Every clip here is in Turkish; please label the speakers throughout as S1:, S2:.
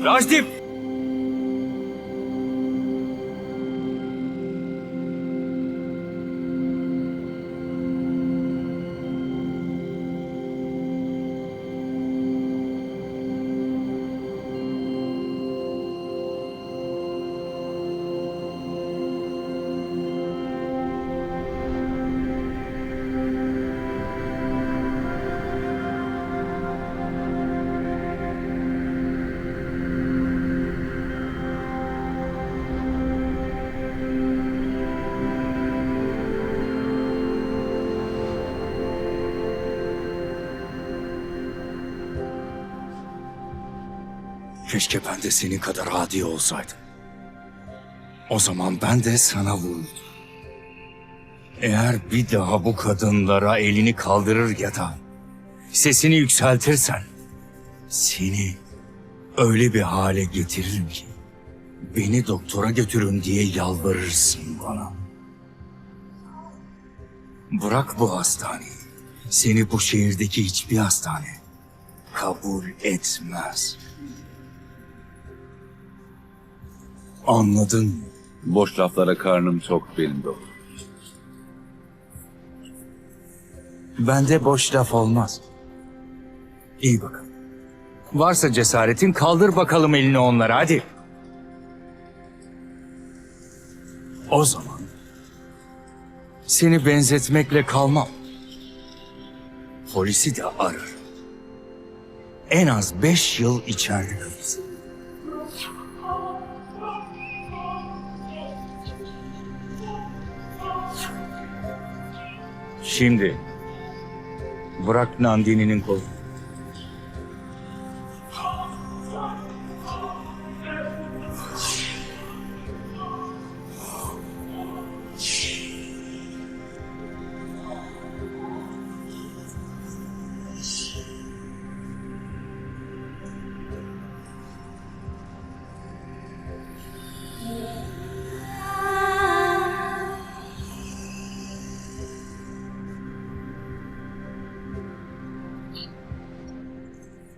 S1: Rajdip! Keşke ben de senin kadar adi olsaydım. O zaman ben de sana vururdum. Eğer bir daha bu kadınlara elini kaldırır ya da sesini yükseltirsen seni öyle bir hale getiririm ki beni doktora götürün diye yalvarırsın bana. Bırak bu hastaneyi. Seni bu şehirdeki hiçbir hastane kabul etmez. Anladın?
S2: Boş laflara karnım tok benim doktor.
S1: Bende boş laf olmaz. İyi bakın. Varsa cesaretin kaldır bakalım elini onlara hadi. O zaman seni benzetmekle kalmam. Polisi de arar. En az beş yıl içeride kalırsın. Şimdi bırak Nandini'nin kolunu.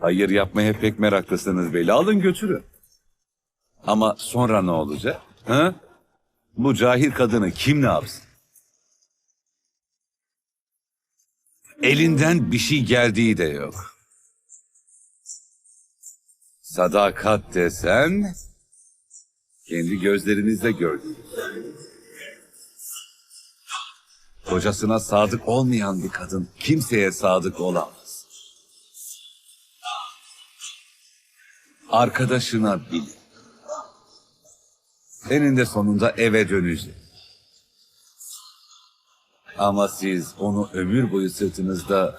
S2: Hayır yapmaya pek meraklısınız belli. Alın götürün. Ama sonra ne olacak? Ha? Bu cahil kadını kim ne yapsın? Elinden bir şey geldiği de yok. Sadakat desen kendi gözlerinizle gördünüz. Kocasına sadık olmayan bir kadın kimseye sadık olamaz. Arkadaşına bil. Eninde sonunda eve dönecek. Ama siz onu ömür boyu sırtınızda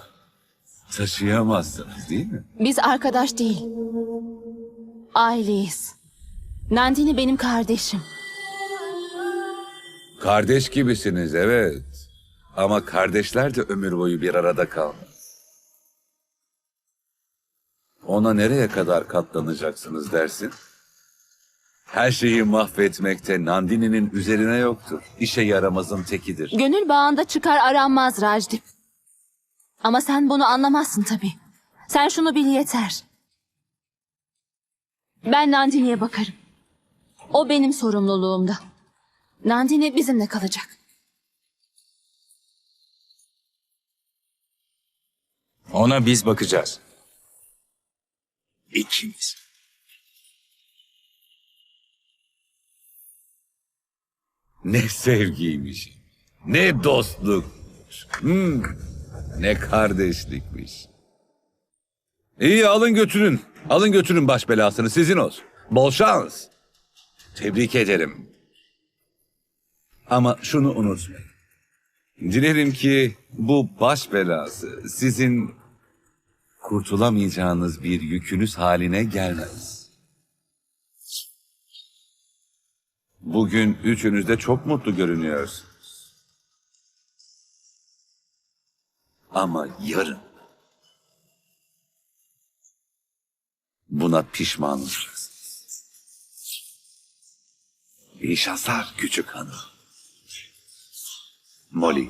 S2: taşıyamazsınız değil mi?
S3: Biz arkadaş değil. Aileyiz. Nandini benim kardeşim.
S2: Kardeş gibisiniz evet. Ama kardeşler de ömür boyu bir arada kalmaz. Ona nereye kadar katlanacaksınız dersin? Her şeyi mahvetmekte Nandini'nin üzerine yoktur. İşe yaramazın tekidir.
S3: Gönül bağında çıkar aranmaz Rajdip. Ama sen bunu anlamazsın tabii. Sen şunu bil yeter. Ben Nandini'ye bakarım. O benim sorumluluğumda. Nandini bizimle kalacak.
S1: Ona biz bakacağız. İkimiz.
S2: Ne sevgiymiş. Ne dostlukmuş. Hmm, ne kardeşlikmiş. İyi alın götürün. Alın götürün baş belasını sizin olsun. Bol şans. Tebrik ederim. Ama şunu unutmayın. Dilerim ki bu baş belası sizin kurtulamayacağınız bir yükünüz haline gelmez. Bugün üçünüz de çok mutlu görünüyorsunuz. Ama yarın buna pişman olacaksınız. İyi şanslar küçük hanım. Molly.